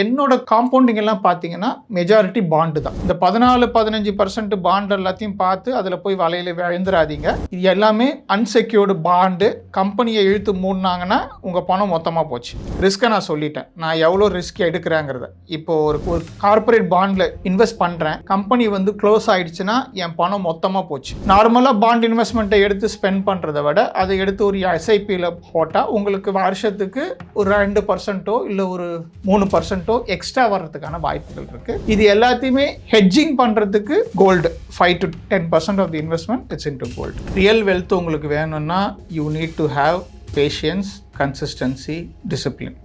என்னோட காம்பவுண்டிங் எல்லாம் பார்த்தீங்கன்னா மெஜாரிட்டி பாண்டு தான். இந்த பதினாலு பதினஞ்சு பர்சன்ட் பாண்ட் எல்லாத்தையும் பார்த்து அதில் போய் வலையில் விழுந்துடாதீங்க இது எல்லாமே அன்செக்யூர்டு பாண்டு கம்பெனியை இழுத்து மூடினாங்கன்னா உங்கள் பணம் மொத்தமாக போச்சு. ரிஸ்க்கை நான் சொல்லிட்டேன். நான் எவ்வளோ ரிஸ்க் எடுக்கிறேங்கிறத. இப்போ ஒரு ஒரு கார்ப்பரேட் பாண்டில் இன்வெஸ்ட் பண்ணுறேன் கம்பெனி வந்து க்ளோஸ் ஆகிடுச்சுன்னா என் பணம் மொத்தமாக போச்சு. நார்மலாக பாண்ட் இன்வெஸ்ட்மெண்ட்டை எடுத்து ஸ்பெண்ட் பண்ணுறத விட அதை எடுத்து ஒரு எஸ்ஐபியில் போட்டால் உங்களுக்கு வருஷத்துக்கு ஒரு ரெண்டு பர்சன்ட்டோ இல்லை ஒரு மூணு பர்சன்ட்டோ எக்ஸ்ட்ரா வர்றதுக்கான வாய்ப்புகள் இருக்குது இது எல்லாத்தையுமே ஹெட்ஜிங் பண்ணுறதுக்கு gold five to ten percent of the investment it's in to gold real wealth உங்களுக்கு வேணும்னா you need to have patience consistency discipline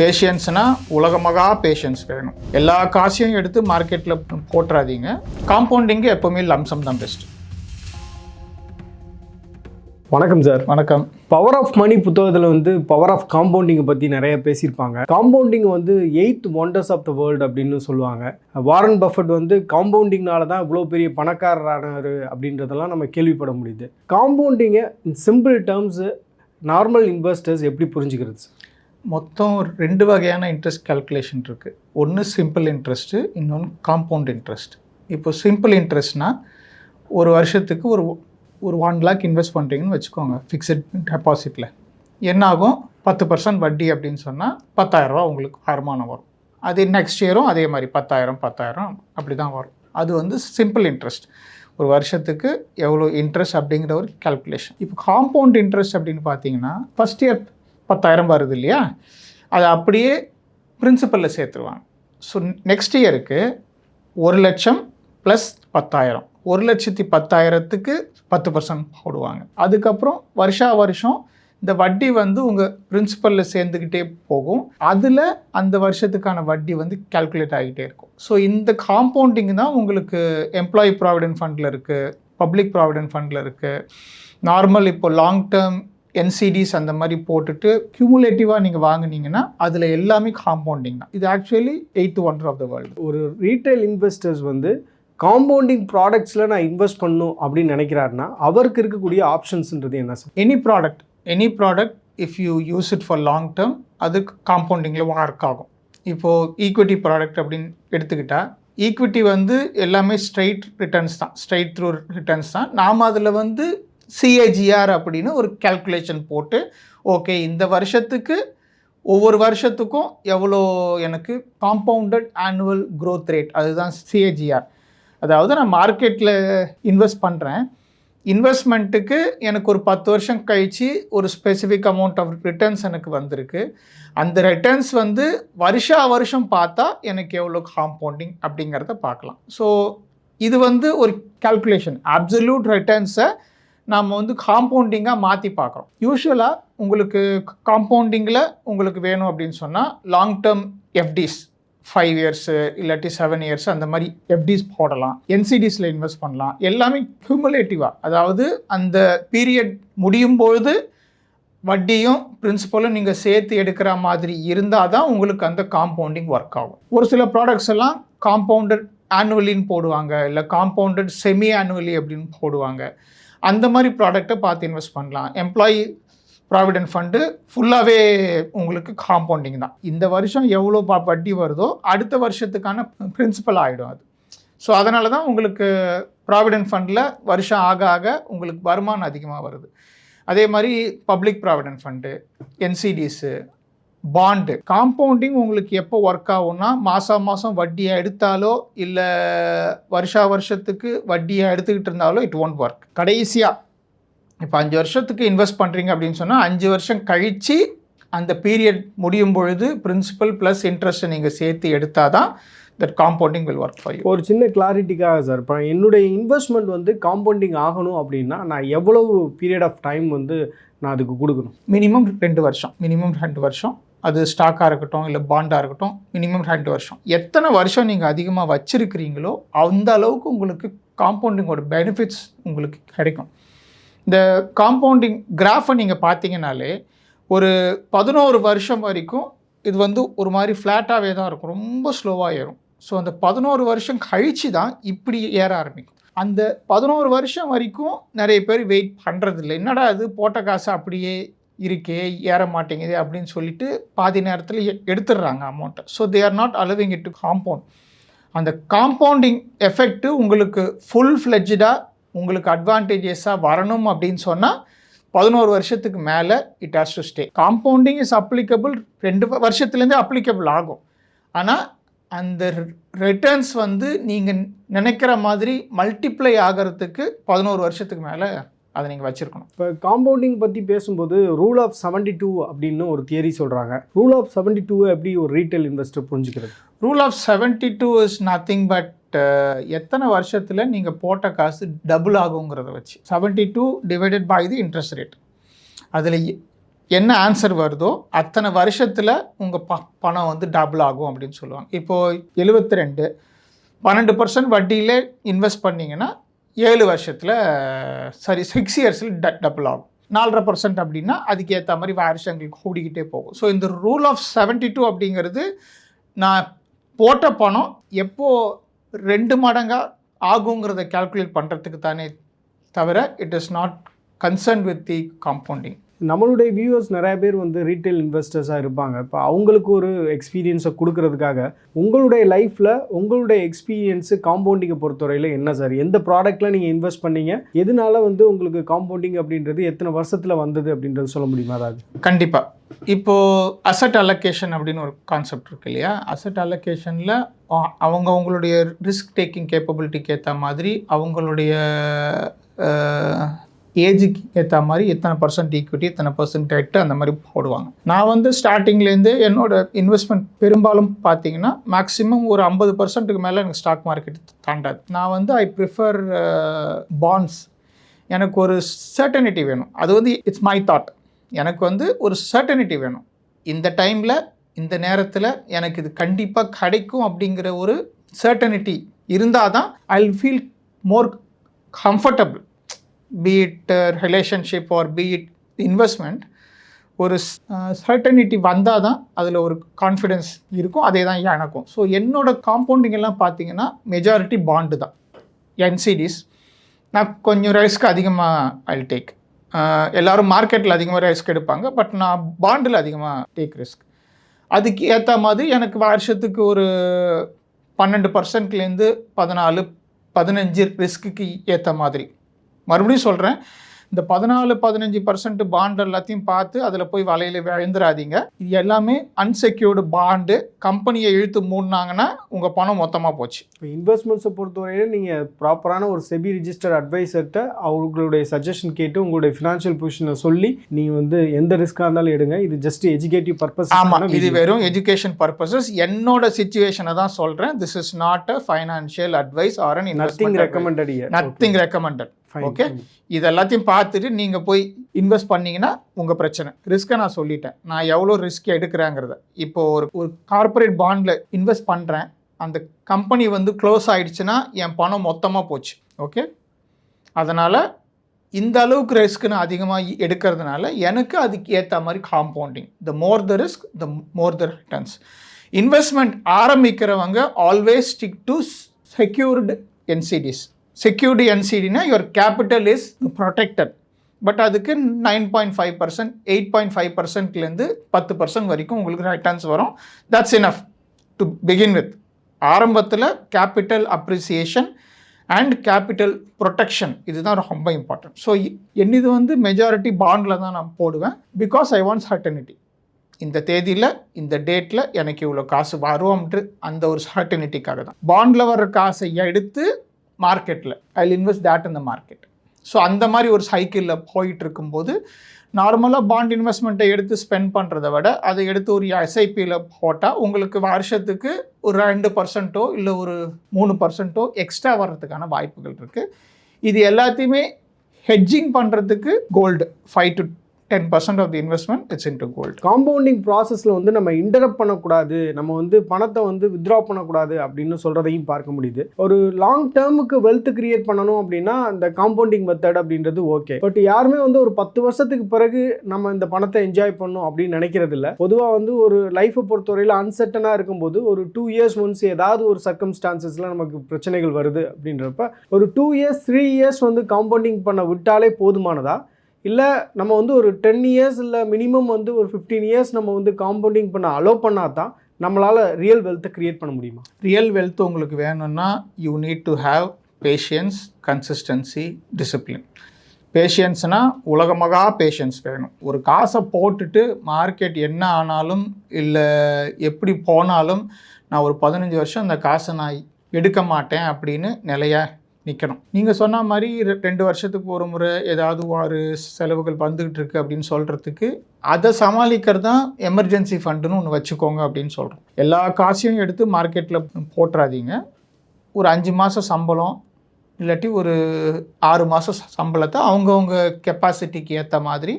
பேஷியன்ஸ்னால் உலகமகா பேஷியன்ஸ் வேணும். எல்லா காசையும் எடுத்து மார்க்கெட்டில் போட்டுறாதீங்க. காம்பவுண்டிங்கு எப்போவுமே லம்சம் தான் பெஸ்ட் வணக்கம் சார் வணக்கம். பவர் ஆஃப் மணி புத்தகத்தில் வந்து பவர் ஆஃப் காம்பவுண்டிங்கை பற்றி நிறைய பேசியிருப்பாங்க. காம்பவுண்டிங் வந்து eighth wonders of the world அப்படின்னு சொல்லுவாங்க. வாரன் பஃபட் வந்து காம்பவுண்டிங்னால தான் இவ்வளோ பெரிய பணக்காரரானார் அப்படின்றதெல்லாம் நம்ம கேள்விப்பட முடியுது. காம்பவுண்டிங்கை சிம்பிள் டேர்ம்ஸு நார்மல் இன்வெஸ்டர்ஸ் எப்படி புரிஞ்சுக்கிறது மொத்தம் ரெண்டு வகையான இன்ட்ரெஸ்ட் கால்குலேஷன் இருக்குது ஒன்று சிம்பிள் இன்ட்ரெஸ்ட்டு இன்னொன்று காம்பவுண்ட் இன்ட்ரெஸ்ட் இப்போ சிம்பிள் இன்ட்ரெஸ்ட்னா ஒரு வருஷத்துக்கு ஒரு ஒரு ஒன் லேக் இன்வெஸ்ட் பண்ணுறீங்கன்னு வச்சுக்கோங்க ஃபிக்ஸட் டெபாசிட்டில் என்ன ஆகும் பத்து பர்சன்ட் வட்டி அப்படின்னு சொன்னால் பத்தாயிரரூவா உங்களுக்கு வருமானம் வரும். அது நெக்ஸ்ட் இயரும் அதே மாதிரி பத்தாயிரம் பத்தாயிரம் அப்படி தான் வரும். அது வந்து சிம்பிள் இன்ட்ரெஸ்ட் ஒரு வருஷத்துக்கு எவ்வளோ இன்ட்ரெஸ்ட் அப்படிங்கிற ஒரு கால்குலேஷன் இப்போ காம்பவுண்ட் இன்ட்ரெஸ்ட் அப்படின்னு பார்த்தீங்கன்னா ஃபஸ்ட் இயர் பத்தாயிரம் வருது இல்லையா? அதை அப்படியே பிரின்சிபலில் சேர்த்துருவாங்க. ஸோ நெக்ஸ்ட் இயருக்கு ஒரு லட்சம் ப்ளஸ் பத்தாயிரம். ஒரு லட்சத்தி பத்தாயிரத்துக்கு பத்து பர்சன்ட் போடுவாங்க. அதுக்கப்புறம் வருஷா வருஷம் இந்த வட்டி வந்து உங்கள் பிரின்சிபலில் சேர்ந்துக்கிட்டே போகும். அதில் அந்த வருஷத்துக்கான வட்டி வந்து கால்குலேட் ஆகிட்டே இருக்கும். ஸோ இந்த காம்பவுண்டிங் தான் உங்களுக்கு எம்ப்ளாயி ப்ராவிடென்ட் ஃபண்டில் இருக்குது பப்ளிக் ப்ராவிடென்ட் ஃபண்டில் இருக்குது நார்மல் இப்போ லாங் டேர்ம் என்சிடிஸ் அந்த மாதிரி போட்டுட்டு கியூமுலேட்டிவாக நீங்கள் வாங்குனீங்கன்னா அதில் எல்லாமே காம்பவுண்டிங் தான். இது actually eighth wonder of the world ஒரு ரீட்டைல் இன்வெஸ்டர்ஸ் வந்து காம்பவுண்டிங் ப்ராடக்ட்ஸில் நான் இன்வெஸ்ட் பண்ணணும் அப்படின்னு நினைக்கிறாருன்னா அவருக்கு இருக்கக்கூடிய ஆப்ஷன்ஸ்ன்றது என்ன sir? Any product any product if you use it for long term அது காம்பவுண்டிங்கில் ஒர்க் ஆகும். இப்போது ஈக்விட்டி ப்ராடக்ட் அப்படின்னு எடுத்துக்கிட்டால் ஈக்விட்டி வந்து எல்லாமே ஸ்ட்ரைட் ரிட்டர்ன்ஸ் தான். ஸ்ட்ரைட் த்ரூ ரிட்டர்ன்ஸ் தான். நாம் அதில் வந்து சிஏஜிஆர் அப்படின்னு ஒரு கால்குலேஷன் போட்டு ஓகே இந்த வருஷத்துக்கு ஒவ்வொரு வருஷத்துக்கும் எவ்வளோ எனக்கு காம்பவுண்டட் ஆனுவல் க்ரோத் ரேட் அதுதான் சிஏஜிஆர் அதாவது நான் மார்க்கெட்டில் இன்வெஸ்ட் பண்ணுறேன் இன்வெஸ்ட்மெண்ட்டுக்கு எனக்கு ஒரு பத்து வருஷம் கழித்து ஒரு ஸ்பெசிஃபிக் அமௌண்ட் ஆஃப் ரிட்டர்ன்ஸ் எனக்கு வந்திருக்கு. அந்த ரிட்டர்ன்ஸ் வந்து வருஷா வருஷம் பார்த்தா எனக்கு எவ்வளோ காம்பவுண்டிங் அப்படிங்கிறத பார்க்கலாம். ஸோ இது வந்து ஒரு கால்குலேஷன் அப்சல்யூட் ரிட்டர்ன்ஸை நாம் வந்து காம்பவுண்டிங்காக மாற்றி பார்க்குறோம். யூஸ்வலாக உங்களுக்கு காம்பவுண்டிங்கில் உங்களுக்கு வேணும் அப்படின்னு சொன்னால் long term FDs five years இல்லாட்டி செவன் இயர்ஸ் அந்த மாதிரி எஃப்டிஸ் போடலாம். என்சிடிஸில் இன்வெஸ்ட் பண்ணலாம். எல்லாமே கியூமுலேட்டிவாக அதாவது அந்த பீரியட் முடியும் பொழுது வட்டியும் பிரின்சிபலும் நீங்கள் சேர்த்து எடுக்கிற மாதிரி இருந்தால் தான் உங்களுக்கு அந்த காம்பவுண்டிங் ஒர்க் ஆகும். ஒரு சில ப்ராடக்ட்ஸ் எல்லாம் காம்பவுண்டட் ஆனுவலின்னு போடுவாங்க இல்லை காம்பவுண்டட் செமி ஆனுவலி அப்படின்னு போடுவாங்க. அந்த மாதிரி ப்ராடக்ட்டை பார்த்து இன்வெஸ்ட் பண்ணலாம். எம்ப்ளாயி ப்ராவிடென்ட் ஃபண்டு ஃபுல்லாகவே உங்களுக்கு காம்பவுண்டிங் தான். இந்த வருஷம் எவ்வளோ ப வட்டி வருதோ அடுத்த வருஷத்துக்கான பிரின்சிபல் ஆகிடும் அது. ஸோ அதனால தான் உங்களுக்கு ப்ராவிடென்ட் ஃபண்டில் வருஷம் ஆக ஆக உங்களுக்கு வருமானம் அதிகமாக வருது. அதே மாதிரி public provident fund NCDs bond compounding உங்களுக்கு எப்போ ஒர்க் ஆகும்னா மாதம் மாதம் வட்டியை எடுத்தாலோ இல்லை வருஷா வருஷத்துக்கு வட்டியை எடுத்துக்கிட்டு இருந்தாலோ இட் ஒன்ட் ஒர்க் கடைசியாக இப்போ அஞ்சு வருஷத்துக்கு இன்வெஸ்ட் பண்ணுறீங்க அப்படின்னு சொன்னால் அஞ்சு வருஷம் கழித்து அந்த பீரியட் முடியும் பொழுது பிரின்சிபல் ப்ளஸ் இன்ட்ரெஸ்ட்டை நீங்கள் சேர்த்து எடுத்தால் தான் that compounding will work for ஒரு சின்ன கிளாரிட்டிக்காக சார் இப்போ என்னுடைய இன்வெஸ்ட்மெண்ட் வந்து காம்பவுண்டிங் ஆகணும் அப்படின்னா நான் எவ்வளவு பீரியட் ஆஃப் டைம் வந்து நான் அதுக்கு கொடுக்கணும்? மினிமம் ரெண்டு வருஷம். மினிமம் ரெண்டு வருஷம். அது ஸ்டாக்காக இருக்கட்டும் இல்லை பாண்டாக இருக்கட்டும் மினிமம் ரெண்டு வருஷம். எத்தனை வருஷம் நீங்கள் அதிகமாக வச்சுருக்கிறீங்களோ அந்த அளவுக்கு உங்களுக்கு காம்பவுண்டிங்கோட பெனிஃபிட்ஸ் உங்களுக்கு கிடைக்கும். இந்த காம்பவுண்டிங் கிராஃபை நீங்கள் பார்த்தீங்கனாலே ஒரு பதினோரு வருஷம் வரைக்கும் இது வந்து ஒரு மாதிரி ஃப்ளாட்டாகவே தான் இருக்கும். ரொம்ப ஸ்லோவாக ஏறும். ஸோ அந்த பதினோரு வருஷம் கழித்து தான் இப்படி ஏற ஆரம்பிக்கும். அந்த பதினோரு வருஷம் வரைக்கும் நிறைய பேர் வெயிட் பண்ணுறதில்ல என்னடா அது போட்ட காசு அப்படியே இருக்கே ஏற மாட்டேங்குது அப்படின்னு சொல்லிட்டு பாதி நேரத்தில் எடுத்துடுறாங்க அமௌண்ட்டை so they are not allowing it to compound அந்த காம்பவுண்டிங் எஃபெக்ட்டு உங்களுக்கு ஃபுல் ஃப்ளெஜ்டாக உங்களுக்கு அட்வான்டேஜஸாக வரணும் அப்படின்னு சொன்னால் பதினோரு வருஷத்துக்கு மேலே it has to stay compounding is applicable ரெண்டு வருஷத்துலேருந்தே அப்ளிகபிள் ஆகும். ஆனால் அந்த ரிட்டர்ன்ஸ் வந்து நீங்கள் நினைக்கிற மாதிரி மல்டிப்ளை ஆகிறதுக்கு பதினோரு வருஷத்துக்கு மேலே அதை நீங்கள் வச்சுருக்கணும். இப்போ காம்பவுண்டிங் பற்றி பேசும்போது ரூல் ஆஃப் 72 டூ அப்படின்னு ஒரு தியரி சொல்கிறாங்க ரூல் ஆஃப் 72 டூ எப்படி ஒரு ரீட்டைல் இன்வெஸ்டர் புரிஞ்சுக்கிறது? Rule of seventy two is nothing but எத்தனை வருஷத்தில் நீங்கள் போட்ட காசு டபுள் ஆகுங்கிறத வச்சு? Seventy two divided by the interest rate அதில் என்ன ஆன்சர் வருதோ அத்தனை வருஷத்தில் உங்கள் ப பணம் வந்து டபுள் ஆகும் அப்படின்னு சொல்லுவாங்க. இப்போது எழுபத்தி ரெண்டு பன்னெண்டு பர்சன்ட் வட்டியில் இன்வெஸ்ட் பண்ணீங்கன்னா ஏழு வருஷத்தில் சாரி சிக்ஸ் இயர்ஸில் ட டபுள் ஆகும். நாலரை பர்சன்ட் அப்படின்னா அதுக்கு ஏற்ற மாதிரி வருஷங்களுக்கு கூடிக்கிட்டே போகும். ஸோ இந்த ரூல் ஆஃப் செவன்ட்டி டூ அப்படிங்கிறது நான் போட்ட பணம் எப்போது ரெண்டு மடங்காக ஆகுங்கிறத கால்குலேட் பண்ணுறதுக்கு தானே தவிர it is not concern with the compounding நம்மளுடைய வியூவர்ஸ் நிறைய பேர் வந்து ரீட்டைல் இன்வெஸ்டர்ஸாக இருப்பாங்க. இப்போ அவங்களுக்கு ஒரு எக்ஸ்பீரியன்ஸை கொடுக்கறதுக்காக உங்களுடைய லைஃப்பில் உங்களுடைய எக்ஸ்பீரியன்ஸு காம்பவுண்டிங்கை பொறுத்தவரையில் என்ன சார் எந்த ப்ராடக்ட்டில் நீங்கள் இன்வெஸ்ட் பண்ணீங்க? எதனால வந்து உங்களுக்கு காம்பவுண்டிங் அப்படின்றது எத்தனை வருஷத்தில் வந்தது அப்படின்றது சொல்ல முடியுமா அதாவது கண்டிப்பாக இப்போது அசட் அலோகேஷன் அப்படின்னு ஒரு கான்செப்ட் இருக்கு இல்லையா? அசட் அலோகேஷனில் அவங்க அவங்களுடைய ரிஸ்க் டேக்கிங் கேப்பபிலிட்டிக்கு ஏற்ற மாதிரி அவங்களுடைய ஏஜுக்கு ஏற்ற மாதிரி எத்தனை பர்சன்ட் ஈக்விட்டி எத்தனை பர்சன்ட் டெட்டு அந்த மாதிரி போடுவாங்க. நான் வந்து ஸ்டார்டிங்லேருந்து என்னோட இன்வெஸ்ட்மெண்ட் பெரும்பாலும் பார்த்தீங்கன்னா மேக்ஸிமம் ஒரு ஐம்பது பர்சன்ட்டுக்கு மேலே எனக்கு ஸ்டாக் மார்க்கெட் தாண்டாது. நான் வந்து ஐ ப்ரிஃபர் பாண்ட்ஸ் எனக்கு ஒரு சர்டனிட்டி வேணும். அது வந்து இட்ஸ் மை தாட் எனக்கு வந்து ஒரு சர்டனிட்டி வேணும். இந்த டைமில் இந்த நேரத்தில் எனக்கு இது கண்டிப்பாக கிடைக்கும் அப்படிங்கிற ஒரு சர்டனிட்டி இருந்தால் தான் I feel more comfortable be it relationship or be it investment ஒரு சர்டனிட்டி uh, வந்தால் தான் அதில் ஒரு கான்ஃபிடென்ஸ் இருக்கும் அதே தான் எனக்கும். ஸோ என்னோட காம்பவுண்டிங் எல்லாம் பார்த்தீங்கன்னா மெஜாரிட்டி பாண்டு தான். என்சிடிஸ் நான் கொஞ்சம் ரிஸ்க் அதிகமாக ஐ டேக் எல்லாரும் மார்க்கெட்டில் அதிகமாக ரிஸ்க் எடுப்பாங்க பட் நான் பாண்டில் அதிகமாக டேக் ரிஸ்க் அதுக்கு ஏற்ற மாதிரி எனக்கு வருஷத்துக்கு ஒரு பன்னெண்டு பர்சன்ட்லேருந்து பதினாலு பதினஞ்சு ரிஸ்க்குக்கு ஏற்ற மாதிரி. மறுபடியும் சொல்கிறேன் இந்த பதினாலு பதினஞ்சு பர்சன்ட் பாண்ட் எல்லாத்தையும் பார்த்து அதில் போய் வலையில் விழுந்துடாதீங்க இது எல்லாமே அன்செக்யூர்டு பாண்டு கம்பெனியை இழுத்து மூடினாங்கன்னா உங்கள் பணம் மொத்தமாக போச்சு. இப்போ இன்வெஸ்ட்மெண்ட்ஸை பொறுத்தவரையில் நீங்கள் ப்ராப்பரான ஒரு செபி ரிஜிஸ்டர் அட்வைசர்கிட்ட அவங்களுடைய சஜஷன் கேட்டு உங்களுடைய ஃபினான்ஷியல் பொசிஷனை சொல்லி நீங்கள் வந்து எந்த ரிஸ்க்காக இருந்தாலும் எடுங்க. இது ஜஸ்ட் எஜுகேட்டிவ் பர்பஸ் ஆமாம் இது வெறும் எஜுகேஷன் பர்பஸஸ் என்னோட சுச்சுவேஷனை தான் சொல்கிறேன் this is not a financial advice or an nothing recommended nothing recommended okay இது எல்லாத்தையும் பார்த்துட்டு நீங்கள் போய் இன்வெஸ்ட் பண்ணீங்கன்னா உங்கள் பிரச்சனை. ரிஸ்க்கை நான் சொல்லிட்டேன். நான் எவ்வளோ ரிஸ்க் எடுக்கிறேங்கிறத. இப்போ ஒரு ஒரு கார்ப்பரேட் பாண்டில் இன்வெஸ்ட் பண்ணுறேன் அந்த கம்பெனி வந்து க்ளோஸ் ஆயிடுச்சுன்னா என் பணம் மொத்தமாக போச்சு. ஓகே அதனால் இந்த அளவுக்கு ரிஸ்க் நான் அதிகமாக எடுக்கிறதுனால எனக்கு அதுக்கு ஏற்ற மாதிரி compounding the more the risk the more the returns investment ஆரம்பிக்கிறவங்க always stick to secured NCDs security என்சிடினா your capital is protected but அதுக்கு nine point five percent eight point five பர்சன்ட்லேருந்து பத்து பர்சன்ட் வரைக்கும் உங்களுக்கு ரிட்டர்ன்ஸ் வரும். That's enough to begin with ஆரம்பத்தில் capital appreciation and capital protection இதுதான் ரொம்ப important so என்னது வந்து மெஜாரிட்டி பாண்டில் தான் நான் போடுவேன். பிகாஸ் ஐ வாண்ட் சர்டனிட்டி இந்த தேதியில் இந்த டேட்டில் எனக்கு இவ்வளோ காசு வரும்ன்ட்டு அந்த ஒரு சர்டனிட்டிக்காக தான். பாண்டில் வர்ற காசை எடுத்து மார்க்கெட்டில் I invest that in the market so அந்த மாதிரி ஒரு சைக்கிளில் போயிட்டு இருக்கும்போது நார்மலாக பாண்ட் இன்வெஸ்ட்மெண்ட்டை எடுத்து ஸ்பெண்ட் பண்ணுறத விட அதை எடுத்து ஒரு எஸ்ஐபியில் போட்டால் உங்களுக்கு வருஷத்துக்கு ஒரு ரெண்டு பர்சன்ட்டோ இல்லை ஒரு மூணு பர்சன்ட்டோ எக்ஸ்ட்ரா வர்றதுக்கான வாய்ப்புகள் இருக்குது இது எல்லாத்தையுமே ஹெட்ஜிங் பண்ணுறதுக்கு gold five to ten percent of the investment it's in to gold compounding ப்ராசஸில் வந்து நம்ம இன்டரப்ட் பண்ணக்கூடாது நம்ம வந்து பணத்தை வந்து வித்ட்ரா பண்ணக்கூடாது அப்படின்னு சொல்கிறதையும் பார்க்க முடியுது. ஒரு லாங் டேர்முக்கு வெல்த் கிரியேட் பண்ணணும் அப்படின்னா அந்த காம்பவுண்டிங் மெத்தட் அப்படின்றது ஓகே பட் யாருமே வந்து ஒரு பத்து வருஷத்துக்கு பிறகு நம்ம இந்த பணத்தை என்ஜாய் பண்ணணும் அப்படின்னு நினைக்கிறது இல்லை பொதுவாக வந்து ஒரு லைஃப்பை பொறுத்தவரையில் அன்சர்டனாக இருக்கும்போது ஒரு டூ இயர்ஸ் ஒன்ஸ் ஏதாவது ஒரு சர்க்கம்ஸ்டான்சஸில் நமக்கு பிரச்சனைகள் வருது அப்படின்றப்ப ஒரு டூ இயர்ஸ் த்ரீ இயர்ஸ் வந்து காம்பவுண்டிங் பண்ண விட்டாலே போதுமானதா? இல்லை நம்ம வந்து ஒரு டென் இயர்ஸ் இல்லை மினிமம் வந்து ஒரு ஃபிஃப்டீன் இயர்ஸ் நம்ம வந்து காம்பவுண்டிங் பண்ண அலோவ் பண்ணால் தான் நம்மளால் ரியல் வெல்த்தை க்ரியேட் பண்ண முடியுமா? ரியல் வெல்த் உங்களுக்கு வேணும்னா you need to have patience consistency discipline பேஷியன்ஸ்னால் உலகமகா பேஷன்ஸ் வேணும். ஒரு காசை போட்டுட்டு மார்க்கெட் என்ன ஆனாலும் இல்லை எப்படி போனாலும் நான் ஒரு பதினஞ்சு வருஷம் அந்த காசை நான் எடுக்க மாட்டேன் அப்படின்னு நிலையாக நிற்கணும் நீங்கள் சொன்ன மாதிரி ரெ- ரெண்டு வருஷத்துக்கு ஒரு முறை ஏதாவது ஒரு செலவுகள் வந்துக்கிட்டு இருக்கு அப்படின்னு சொல்கிறதுக்கு அதை சமாளிக்கிறது தான் எமர்ஜென்சி ஃபண்டுன்னு ஒன்று வச்சுக்கோங்க அப்படின்னு சொல்கிறோம் எல்லா காசையும் எடுத்து மார்க்கெட்டில் போட்டுறாதீங்க. ஒரு அஞ்சு மாதம் சம்பளம் இல்லாட்டி ஒரு ஆறு மாதம் சம்பளத்தை அவங்கவுங்க கெப்பாசிட்டிக்கு ஏற்ற மாதிரி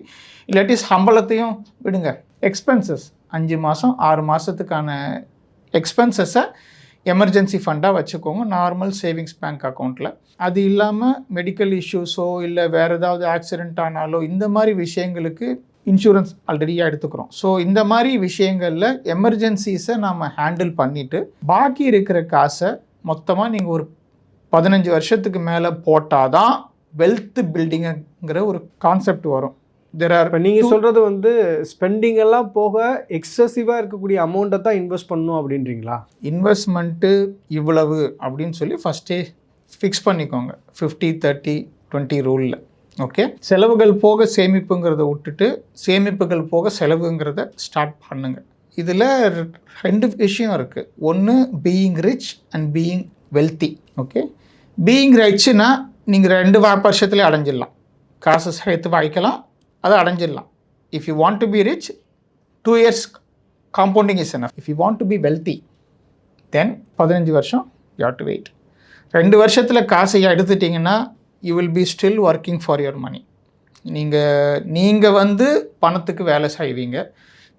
இல்லாட்டி சம்பளத்தையும் விடுங்க. எக்ஸ்பென்சஸ் அஞ்சு மாதம் ஆறு மாதத்துக்கான எக்ஸ்பென்சஸை எமர்ஜென்சி ஃபண்டாக வச்சுக்கோங்க நார்மல் சேவிங்ஸ் பேங்க் அக்கௌண்ட்டில் அது இல்லாமல் மெடிக்கல் இஷ்யூஸோ இல்லை வேறு ஏதாவது ஆக்சிடென்ட் ஆனாலோ இந்த மாதிரி விஷயங்களுக்கு இன்சூரன்ஸ் ஆல்ரெடியாக எடுத்துக்கிறோம். ஸோ இந்த மாதிரி விஷயங்களில் எமர்ஜென்சிஸை நாம் ஹேண்டில் பண்ணிவிட்டு பாக்கி இருக்கிற காசை மொத்தமாக நீங்கள் ஒரு பதினஞ்சு வருஷத்துக்கு மேலே போட்டால் தான் வெல்த் பில்டிங்குங்கிற ஒரு கான்செப்ட் வரும். தெர் ஆர் இப்போ நீங்கள் சொல்கிறது வந்து ஸ்பெண்டிங் எல்லாம் போக எக்ஸசிவாக இருக்கக்கூடிய அமௌண்ட்டை தான் இன்வெஸ்ட் பண்ணணும் அப்படின்றீங்களா? இன்வெஸ்ட்மெண்ட்டு இவ்வளவு அப்படின்னு சொல்லி ஃபஸ்ட்டே ஃபிக்ஸ் பண்ணிக்கோங்க. ஃபிஃப்டி தேர்ட்டி டுவெண்ட்டி ரூலில் ஓகே செலவுகள் போக சேமிப்புங்கிறத விட்டுட்டு சேமிப்புகள் போக செலவுங்கிறத ஸ்டார்ட் பண்ணுங்க. இதில் ரெண்டு விஷயம் இருக்குது ஒன்று being rich and being wealthy okay being ரிச்னா நீங்கள் ரெண்டு வா- வருஷத்துலேயே அடைஞ்சிடலாம். காசு சேர்த்து வாய்க்கலாம். அதை அடைஞ்சிடலாம். If you want to be rich two years compounding is an if you want to be wealthy then பதினஞ்சு வருஷம் யூ டு வெயிட் ரெண்டு வருஷத்தில் காசையை எடுத்துட்டிங்கன்னா you will be still working for your money நீங்கள் நீங்கள் வந்து பணத்துக்கு வேலை செய்வீங்க.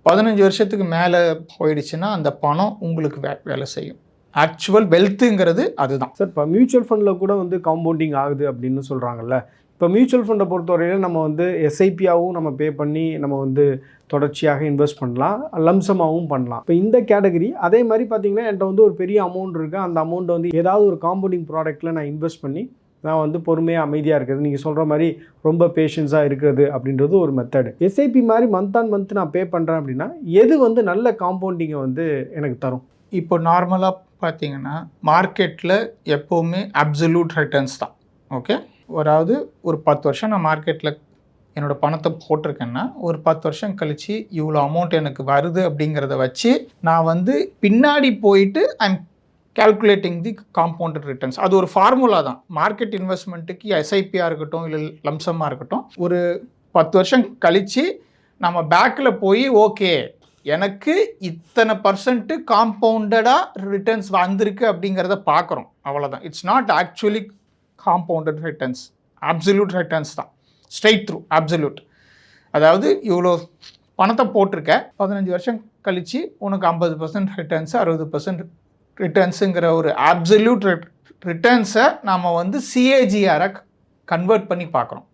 பதினஞ்சு வருஷத்துக்கு மேலே போயிடுச்சுன்னா அந்த பணம் உங்களுக்கு வே வேலை செய்யும். ஆக்சுவல் வெல்த்துங்கிறது அதுதான். சார் இப்போ மியூச்சுவல் ஃபண்டில் கூட வந்து காம்பவுண்டிங் ஆகுது அப்படின்னு சொல்கிறாங்கல்ல இப்போ மியூச்சுவல் ஃபண்டை பொறுத்தவரையில் நம்ம வந்து எஸ்ஐபியாகவும் நம்ம பே பண்ணி நம்ம வந்து தொடர்ச்சியாக இன்வெஸ்ட் பண்ணலாம். லம்சமாகவும் பண்ணலாம். இப்போ இந்த கேட்டகரி அதே மாதிரி பார்த்தீங்கன்னா என்கிட்ட வந்து ஒரு பெரிய அமௌண்ட் இருக்குது அந்த அமௌண்ட் வந்து ஏதாவது ஒரு காம்பவுண்டிங் ப்ராடக்ட்டில் நான் இன்வெஸ்ட் பண்ணி நான் வந்து பொறுமையாக அமைதியாக இருக்கிறது. நீங்கள் சொல்கிற மாதிரி ரொம்ப பேஷன்ஸாக இருக்கிறது அப்படின்றது ஒரு மெத்தடு எஸ்ஐபி மாதிரி மந்த் ஆன் மந்த் நான் பே பண்ணுறேன் அப்படின்னா எது வந்து நல்ல காம்பவுண்டிங்கை வந்து எனக்கு தரும்? இப்போ நார்மலாக பார்த்தீங்கன்னா மார்க்கெட்டில் எப்போவுமே அப்சல்யூட் ரிட்டர்ன்ஸ் தான். ஓகே அதாவது ஒரு பத்து வருஷம் நான் மார்க்கெட்டில் என்னோடய பணத்தை போட்டிருக்கேன்னா ஒரு பத்து வருஷம் கழித்து இவ்வளோ அமௌண்ட் எனக்கு வருது அப்படிங்கிறத வச்சு நான் வந்து பின்னாடி போயிட்டு I'm calculating the compounded returns அது ஒரு ஃபார்முலா தான். மார்க்கெட் இன்வெஸ்ட்மெண்ட்டுக்கு எஸ்ஐபியாக இருக்கட்டும் இல்லை லம்சமாக இருக்கட்டும் ஒரு பத்து வருஷம் கழித்து நம்ம பேக்கில் போய் ஓகே எனக்கு இத்தனை பர்சன்ட்டு காம்பவுண்டடாக ரிட்டர்ன்ஸ் வந்திருக்கு அப்படிங்கிறத பார்க்குறோம். அவ்வளோதான் it's not actually compounded returns absolute returns தான். ஸ்ட்ரைட் த்ரூ அப்சல்யூட் அதாவது இவ்வளோ பணத்தை போட்டிருக்க பதினஞ்சு வருஷம் கழித்து உனக்கு ஐம்பது பர்சன்ட் ரிட்டர்ன்ஸ் அறுபது பர்சன்ட் ரிட்டர்ன்ஸுங்கிற ஒரு அப்சல்யூட் ரிட்டர்ன்ஸை நாம் வந்து சிஏஜிஆரை கன்வெர்ட் பண்ணி பார்க்குறோம்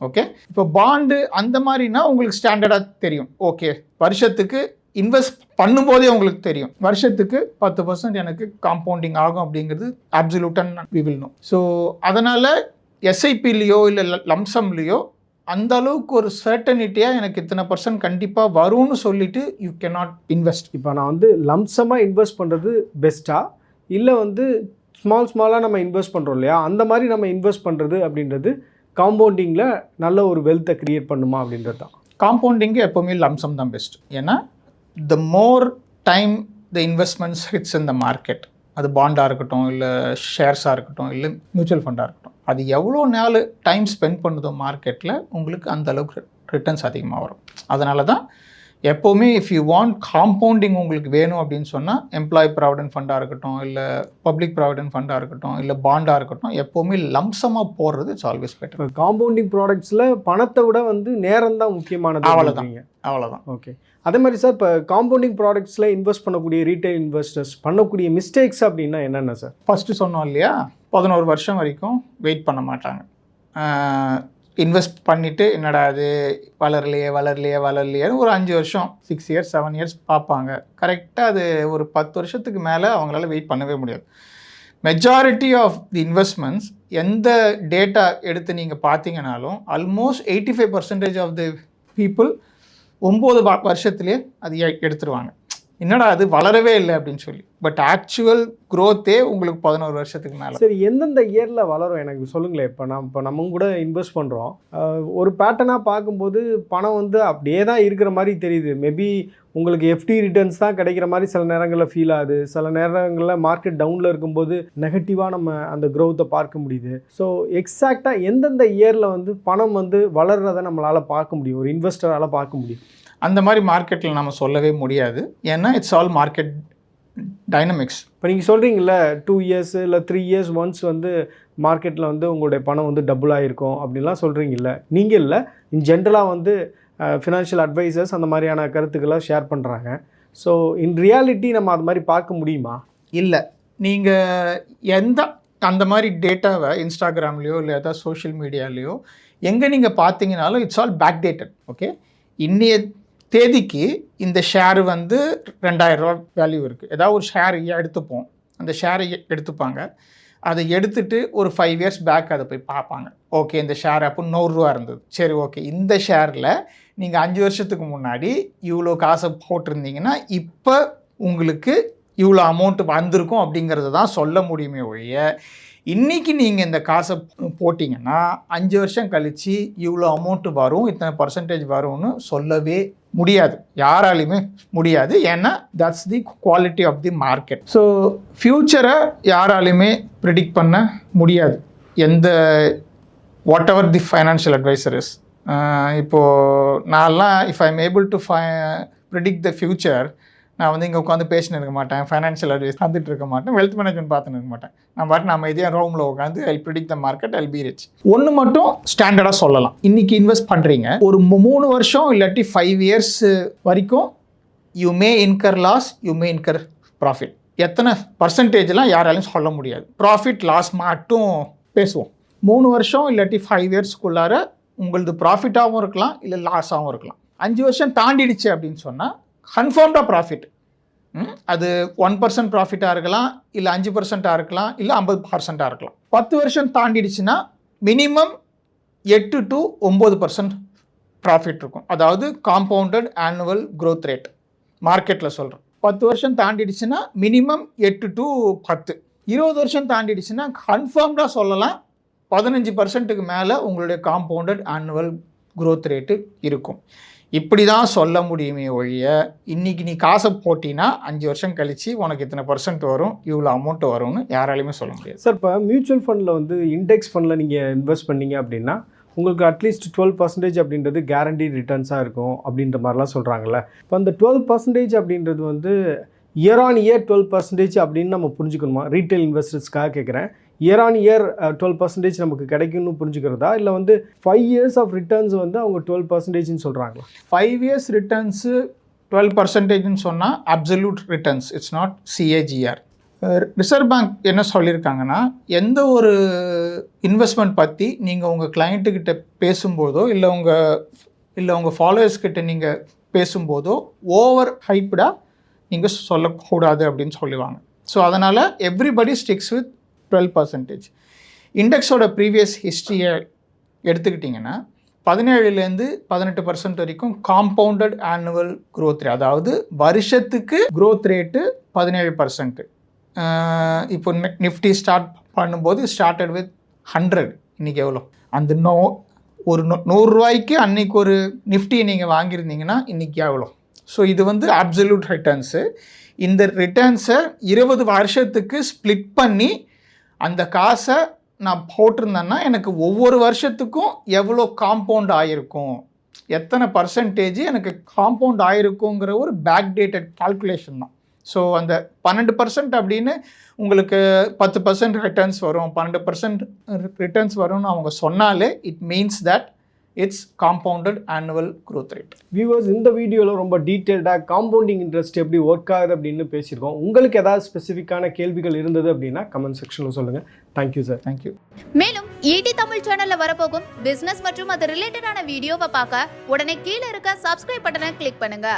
ஓகே இப்போ பாண்டு அந்த மாதிரினா உங்களுக்கு ஸ்டாண்டர்டாக தெரியும். ஓகே வருஷத்துக்கு இன்வெஸ்ட் பண்ணும்போதே உங்களுக்கு தெரியும். வருஷத்துக்கு பத்து பர்சன்ட் எனக்கு காம்பவுண்டிங் ஆகும் அப்படிங்கிறது அப்சல்யூட்டாக வி வில் நோ ஸோ அதனால் எஸ்ஐபிலேயோ இல்லை லம்சம்லேயோ அந்த அளவுக்கு ஒரு சர்டனிட்டியாக எனக்கு இத்தனை பர்சன்ட் கண்டிப்பாக வரும்னு சொல்லிட்டு யூ cannot இன்வெஸ்ட் இப்போ நான் வந்து லம்சமாக இன்வெஸ்ட் பண்ணுறது பெஸ்ட்டா இல்லை வந்து ஸ்மால் ஸ்மாலாக நம்ம இன்வெஸ்ட் பண்ணுறோம் இல்லையா? அந்த மாதிரி நம்ம இன்வெஸ்ட் பண்ணுறது அப்படின்றது காம்பவுண்டிங்கில் நல்ல ஒரு வெல்த்தை க்ரியேட் பண்ணுமா அப்படின்றது தான். காம்பவுண்டிங்கு எப்போவுமே லம்சம் தான் பெஸ்ட் ஏன்னா the more time the investments hits in the market அது பாண்டாக இருக்கட்டும் இல்லை ஷேர்ஸாக இருக்கட்டும் இல்லை மியூச்சுவல் ஃபண்டாக இருக்கட்டும் அது எவ்வளோ நாள் டைம் ஸ்பெண்ட் பண்ணுதோ மார்க்கெட்டில் உங்களுக்கு அந்த அளவுக்கு ரிட்டர்ன்ஸ் அதிகமாக வரும். அதனால தான் எப்போவுமே இஃப் யூ வாண்ட் காம்பவுண்டிங் உங்களுக்கு வேணும் அப்படின்னு சொன்னால் எம்ப்ளாயி ப்ராவிடென்ட் ஃபண்டாக இருக்கட்டும் இல்லை பப்ளிக் ப்ராவிடென்ட் ஃபண்டாக இருக்கட்டும் இல்லை பாண்டாக இருக்கட்டும் எப்போவுமே லம்சமாக போடுறது இட்ஸ் ஆல்வேஸ் பெட்டர் காம்பவுண்டிங் ப்ராடக்ட்ஸில் பணத்தை விட வந்து நேரம் தான் முக்கியமானது. அப்படின்றீங்க. அவ்வளோதான் ஓகே அதே மாதிரி சார் இப்போ காம்பவுண்டிங் ப்ராடக்ட்ஸில் இன்வெஸ்ட் பண்ணக்கூடிய ரீட்டைல் இன்வெஸ்டர்ஸ் பண்ணக்கூடிய மிஸ்டேக்ஸ் அப்படின்னா என்னென்ன சார் ஃபஸ்ட்டு சொன்னோம் இல்லையா? பதினோரு வருஷம் வரைக்கும் வெயிட் பண்ண மாட்டாங்க. இன்வெஸ்ட் பண்ணிவிட்டு என்னடா அது வளரலையே வளரலையே வளரலையே ஒரு அஞ்சு வருஷம் சிக்ஸ் இயர்ஸ் செவன் இயர்ஸ் பார்ப்பாங்க. கரெக்டாக அது ஒரு பத்து வருஷத்துக்கு மேலே அவங்களால வெயிட் பண்ணவே முடியாது. மெஜாரிட்டி ஆஃப் தி இன்வெஸ்ட்மெண்ட்ஸ் எந்த டேட்டா எடுத்து நீங்கள் பார்த்தீங்கனாலும் almost eighty five percentage of the people ஒம்பது வருஷத்துலேயே அது எடுத்துருவாங்க. என்னடா அது வளரவே இல்லை அப்படின்னு சொல்லி. பட் ஆக்சுவல் க்ரோத்தே உங்களுக்கு பதினோரு வருஷத்துக்கு மேலே. சரி எந்தெந்த இயரில் வளரும்? எனக்கு சொல்லுங்களேன். இப்போ நான் இப்போ நம்ம கூட இன்வெஸ்ட் பண்ணுறோம் ஒரு பேட்டர்னாக பார்க்கும்போது பணம் வந்து அப்படியே தான் இருக்கிற மாதிரி தெரியுது. மேபி உங்களுக்கு எஃப்டி ரிட்டர்ன்ஸ் தான் கிடைக்கிற மாதிரி சில நேரங்களில் ஃபீல் ஆகுது. சில நேரங்களில் மார்க்கெட் டவுனில் இருக்கும்போது நெகட்டிவாக நம்ம அந்த க்ரோத்தை பார்க்க முடியுது. ஸோ எக்ஸாக்டாக எந்தெந்த இயரில் வந்து பணம் வந்து வளர்றதை நம்மளால் பார்க்க முடியும். ஒரு இன்வெஸ்டரால் பார்க்க முடியும். அந்த மாதிரி மார்க்கெட்டில் நம்ம சொல்லவே முடியாது. ஏன்னா இட்ஸ் ஆல் மார்க்கெட் டைனமிக்ஸ் இப்போ நீங்கள் சொல்கிறீங்கள டூ இயர்ஸ் இல்லை த்ரீ இயர்ஸ் ஒன்ஸ் வந்து மார்க்கெட்டில் வந்து உங்களுடைய பணம் வந்து டபுள் ஆகிருக்கும் அப்படின்லாம் சொல்கிறீங்கல்ல நீங்கள் இல்லை இன் ஜென்ரலாக வந்து ஃபினான்ஷியல் அட்வைசர்ஸ் அந்த மாதிரியான கருத்துக்களை ஷேர் பண்ணுறாங்க ஸோ இன் ரியாலிட்டி நம்ம அது மாதிரி பார்க்க முடியுமா? இல்லை. நீங்கள் எந்த அந்த மாதிரி டேட்டாவை இன்ஸ்டாகிராம்லேயோ இல்லை ஏதாவது சோஷியல் மீடியாலேயோ எங்கே நீங்கள் பார்த்தீங்கனாலும் it's all back dated okay இன்னைய தேதிக்கு இந்த ஷேர் வந்து ரெண்டாயிரரூவா வேல்யூ இருக்குது ஏதாவது ஒரு ஷேர் எடுத்துப்போம். அந்த ஷேரை எடுத்துப்பாங்க. அதை எடுத்துட்டு ஒரு ஃபைவ் இயர்ஸ் பேக் அதை போய் பார்ப்பாங்க. ஓகே இந்த ஷேர் அப்போ நூறுரூவா இருந்தது. சரி ஓகே இந்த ஷேரில் நீங்கள் அஞ்சு வருஷத்துக்கு முன்னாடி இவ்வளோ காசை போட்டிருந்தீங்கன்னா இப்போ உங்களுக்கு இவ்வளோ அமௌண்ட் வந்திருக்கும் அப்படிங்கிறத தான் சொல்ல முடியுமே ஒழிய இன்றைக்கி நீங்கள் இந்த காசை போட்டிங்கன்னா அஞ்சு வருஷம் கழித்து இவ்வளோ அமௌண்ட்டு வரும் இத்தனை பர்சன்டேஜ் வரும்னு சொல்லவே முடியாது. யாராலையுமே முடியாது. ஏன்னா that's the quality of the market so ஃப்யூச்சரை யாராலையுமே ப்ரிடிக்ட் பண்ண முடியாது. எந்த what ever the financial advisors இப்போது நான்லாம் if I am able to five predict the future நான் வந்து இங்கே உட்காந்து பேசினு இருக்க மாட்டேன். ஃபைனான்ஷியல் அட்வைஸ் தந்துட்டு இருக்க மாட்டேன். வெல்த் மேனேஜ்மெண்ட் பார்த்துன்னு இருக்க மாட்டேன். நான் பாட்டு நம்ம இதே ரூமில் உட்காந்து I predict the market I'll be rich ஒன்று மட்டும் ஸ்டாண்டர்டாக சொல்லலாம். இன்றைக்கி இன்வெஸ்ட் பண்ணுறீங்க ஒரு மூணு வருஷம் இல்லாட்டி ஃபைவ் இயர்ஸ் வரைக்கும் you may incur loss you may incur profit எத்தனை பர்சன்டேஜ்லாம் யாராலையும் சொல்ல முடியாது. ப்ராஃபிட் லாஸ் மட்டும் பேசுவோம். மூணு வருஷம் இல்லாட்டி ஃபைவ் இயர்ஸ்க்குள்ளார உங்களது ப்ராஃபிட்டாகவும் இருக்கலாம் இல்லை லாஸாகவும் இருக்கலாம். அஞ்சு வருஷம் தாண்டிடுச்சு அப்படின்னு சொன்னால் கன்ஃபார்ம்டாக ப்ராஃபிட் அது ஒன் பர்சன்ட் ப்ராஃபிட்டாக இருக்கலாம் இல்லை அஞ்சு பர்சண்ட்டாக இருக்கலாம் இல்லை ஐம்பது பர்சண்ட்டாக இருக்கலாம். பத்து வருஷம் தாண்டிடுச்சுன்னா மினிமம் எட்டு டு ஒம்பது பர்சன்ட் ப்ராஃபிட் இருக்கும். அதாவது காம்பவுண்டட் ஆனுவல் க்ரோத் ரேட் மார்க்கெட்டில் சொல்கிறேன் பத்து வருஷம் தாண்டிடுச்சுன்னா மினிமம் எட்டு டு பத்து. இருபது வருஷம் தாண்டிடுச்சுன்னா கன்ஃபார்ம்டாக சொல்லலாம் பதினஞ்சு பர்சன்ட்டுக்கு மேலே உங்களுடைய காம்பவுண்டட் ஆனுவல் க்ரோத் ரேட்டு இருக்கும். இப்படி தான் சொல்ல முடியுமே ஒழிய இன்றைக்கி நீ காசை போட்டினா அஞ்சு வருஷம் கழித்து உனக்கு இத்தனை பர்சன்ட் வரும் இவ்வளோ அமௌண்ட் வரும்னு யாராலையுமே சொல்ல முடியாது. சார் இப்போ மியூச்சுவல் ஃபண்டில் வந்து இண்டெக்ஸ் ஃபண்டில் நீங்கள் இன்வெஸ்ட் பண்ணீங்க அப்படின்னா உங்களுக்கு அட்லீஸ்ட் டுவெல் பர்சன்டேஜ் அப்படின்றது கேரண்டி ரிட்டர்ன்ஸாக இருக்கும் அப்படின்ற மாதிரிலாம் சொல்கிறாங்கல்ல இப்போ அந்த டுவெல் பர்சன்டேஜ் அப்படின்றது வந்து year on year twelve percentage அப்படின்னு நம்ம புரிஞ்சுக்கணுமா? ரீட்டைல் இன்வெஸ்டர்ஸ்க்காக கேட்குறேன் year on year twelve percentage நமக்கு கிடைக்கும்னு புரிஞ்சுக்கிறதா? இல்லை வந்து ஃபைவ் இயர்ஸ் ஆஃப் ரிட்டர்ன்ஸ் வந்து அவங்க டுவெல் பர்சன்டேஜ்னு சொல்கிறாங்களா ஃபைவ் இயர்ஸ் ரிட்டர்ன்ஸு டுவெல் பர்சன்டேஜ்னு சொன்னால் absolute returns it's not CAGR Reserve Bank என்ன சொல்லியிருக்காங்கன்னா எந்த ஒரு இன்வெஸ்ட்மெண்ட் பற்றி நீங்கள் உங்கள் கிளைண்ட்டுக்கிட்ட பேசும்போதோ இல்லை உங்கள் இல்லை உங்கள் ஃபாலோவர்ஸ் கிட்ட நீங்கள் பேசும்போதோ ஓவர் ஹைப்டாக நீங்கள் சொல்லக்கூடாது அப்படின்னு சொல்லுவாங்க ஸோ அதனால் everybody sticks with twelve percentage இண்டெக்ஸோட previous ஹிஸ்ட்ரியை எடுத்துக்கிட்டிங்கன்னா பதினேழுலேருந்து பதினெட்டு பர்சன்ட் வரைக்கும் காம்பவுண்டட் ஆனுவல் க்ரோத் ரேட் அதாவது வருஷத்துக்கு க்ரோத் ரேட்டு பதினேழு பர்சன்ட்டு இப்போ நிஃப்டி ஸ்டார்ட் பண்ணும்போது ஸ்டார்டட் வித் ஹண்ட்ரட் இன்றைக்கி எவ்வளோ? அந்த நோ ஒரு நூ- நூறுரூவாய்க்கு அன்னைக்கு ஒரு நிஃப்டி நீங்கள் வாங்கியிருந்தீங்கன்னா இன்றைக்கி எவ்வளோ? ஸோ இது வந்து அப்சல்யூட் ரிட்டர்ன்ஸு இந்த ரிட்டர்ன்ஸை இருபது வருஷத்துக்கு ஸ்ப்ளிட் பண்ணி அந்த காசை நான் போட்டிருந்தேன்னா எனக்கு ஒவ்வொரு வருஷத்துக்கும் எவ்வளோ காம்பவுண்ட் ஆகிருக்கும் எத்தனை பர்சன்டேஜ் எனக்கு காம்பவுண்ட் ஆகிருக்குங்கிற ஒரு பேக் டேட்டட் கால்குலேஷன் தான். ஸோ அந்த பன்னெண்டு பர்சன்ட் அப்படின்னு உங்களுக்கு பத்து பர்சன்ட் ரிட்டர்ன்ஸ் வரும். பன்னெண்டு பர்சன்ட் ரிட்டர்ன்ஸ் வரும்னு அவங்க சொன்னாலே it means that it's compounded annual growth rate viewers இந்த வீடியோவில் ரொம்ப டீட்டெயில்டாக காம்பவுண்டிங் இன்ட்ரெஸ்ட் எப்படி ஒர்க் ஆகுது அப்படின்னு பேசியிருக்கோம். உங்களுக்கு ஏதாவது ஸ்பெசிஃபிக்கான கேள்விகள் இருந்தது அப்படின்னா கமெண்ட் செக்ஷனில் சொல்லுங்கள் thank you sir thank you மேலும் ஈடி தமிழ் சேனல்ல வரப்போகும் பிசினஸ் மற்றும் அது ரிலேட்டடான வீடியோவை பார்க்க உடனே கீழே இருக்க சப்ஸ்கிரைப் பட்டனை கிளிக் பண்ணுங்க.